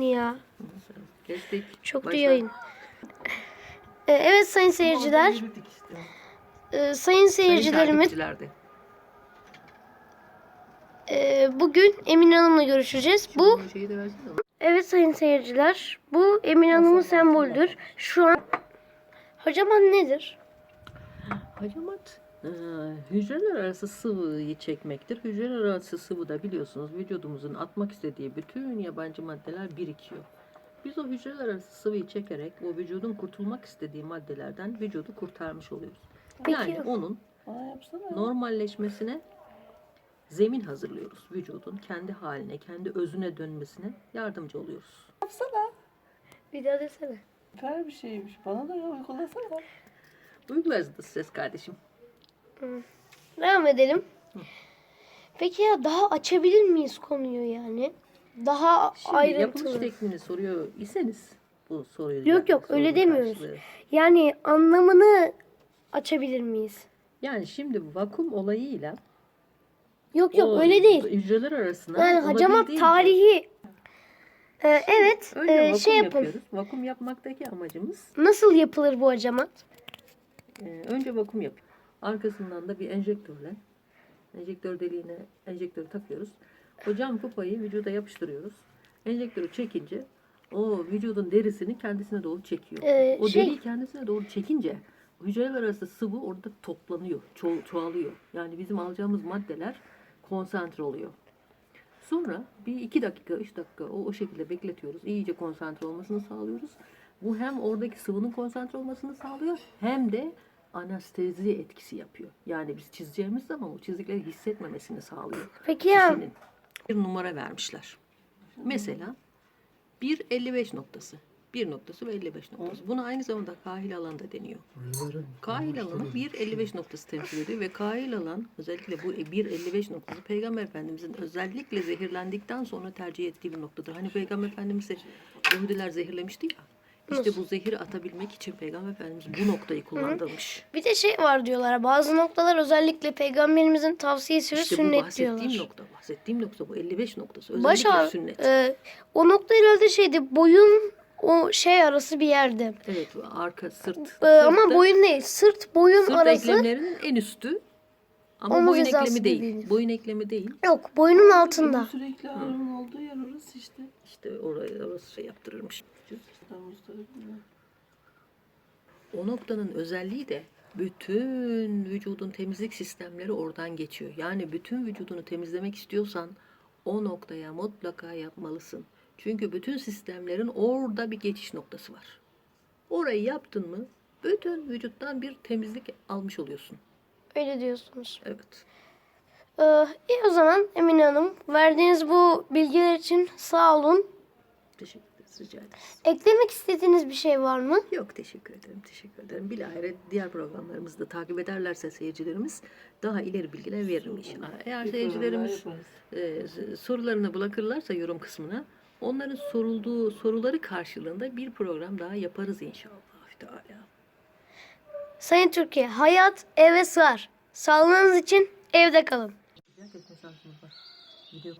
Ya Kestik. çok da yayın. Ee, evet sayın seyirciler. Ee, sayın seyircilerimiz takipçiler de. e, bugün Emin Hanım'la görüşeceğiz. Bu evet sayın seyirciler. Bu Emin Hanım'ın sembolüdür. Şu an Hacaman nedir? Hacamat e, hücreler arası sıvıyı çekmektir. Hücreler arası sıvı da biliyorsunuz vücudumuzun atmak istediği bütün yabancı maddeler birikiyor. Biz o hücreler arası sıvıyı çekerek o vücudun kurtulmak istediği maddelerden vücudu kurtarmış oluyoruz. Peki. Yani onun normalleşmesine zemin hazırlıyoruz. Vücudun kendi haline, kendi özüne dönmesine yardımcı oluyoruz. Bir daha desene. Süper bir şeymiş. Bana da ya uygulasana. Uygularız da ses kardeşim. Devam edelim. Peki ya daha açabilir miyiz konuyu yani? Daha Şimdi yapılış ayrıntılı. tekniğini soruyor iseniz bu soruyu Yok, yok, öyle demiyoruz. karşılığı. Yani anlamını açabilir miyiz? Yani şimdi vakum olayıyla Yok yok o öyle değil. Hücreler arasında Yani hacamat olabildiğince- tarihi Ee, evet Önce e, vakum şey yapın. yapıyoruz. Vakum yapmaktaki amacımız Nasıl yapılır bu hacamat? e, önce vakum yap. Arkasından da bir enjektörle enjektör deliğine enjektörü takıyoruz. O cam kupayı vücuda yapıştırıyoruz. Enjektörü çekince o vücudun derisini kendisine doğru çekiyor. Ee, o şey- deriyi kendisine doğru çekince hücreler arası sıvı orada toplanıyor, ço- çoğalıyor. Yani bizim alacağımız maddeler konsantre oluyor. Sonra bir iki dakika, üç dakika o, o şekilde bekletiyoruz. İyice konsantre olmasını sağlıyoruz. Bu hem oradaki sıvının konsantre olmasını sağlıyor hem de anestezi etkisi yapıyor. Yani biz çizeceğimiz zaman o çizikleri hissetmemesini sağlıyor. Peki ya Kişinin bir numara vermişler. Mesela 1.55 noktası. 1 noktası ve 55 noktası. Buna aynı zamanda kahil alanda deniyor. Kahil alanı 1.55 noktası temsil ediyor ve kahil alan özellikle bu 1.55 noktası Peygamber Efendimizin özellikle zehirlendikten sonra tercih ettiği bir noktadır. Hani Peygamber Efendimiz'i Yahudiler zehirlemişti ya. İşte bu zehiri atabilmek için Peygamber Efendimiz bu noktayı kullandırmış. bir de şey var diyorlar. Bazı noktalar özellikle peygamberimizin tavsiyesi ve İşte bu sünnet bahsettiğim diyorlar. nokta. Bahsettiğim nokta bu 55 noktası. Baş Özellikle ağrı- sünnet. e, o nokta herhalde şeydi boyun o şey arası bir yerde. Evet arka sırt. E, ama Sırtta- boyun değil. Sırt boyun Sırt arası eklemlerinin en üstü. Ama Omuz boyun hizası eklemi değil. dediğiniz. Boyun eklemi değil. yok. Boynun altında. Sürekli ağrımın olduğu yer orası işte. İşte oraya orası şey yaptırırmış. O noktanın özelliği de bütün vücudun temizlik sistemleri oradan geçiyor. Yani bütün vücudunu temizlemek istiyorsan o noktaya mutlaka yapmalısın. Çünkü bütün sistemlerin orada bir geçiş noktası var. Orayı yaptın mı bütün vücuttan bir temizlik almış oluyorsun. Öyle diyorsunuz. Evet. Ee, iyi o zaman Emine Hanım. Verdiğiniz bu bilgiler için sağ olun. Teşekkür ederiz. Rica ederiz. Eklemek istediğiniz bir şey var mı? Yok teşekkür ederim. Teşekkür ederim. Bilahare diğer programlarımızı da takip ederlerse seyircilerimiz daha ileri bilgiler veririm inşallah. Eğer Bir seyircilerimiz e, sorularını bırakırlarsa yorum kısmına onların sorulduğu soruları karşılığında bir program daha yaparız inşallah. Teala. Sayın Türkiye, hayat eve sığar. Sağlığınız için evde kalın. Video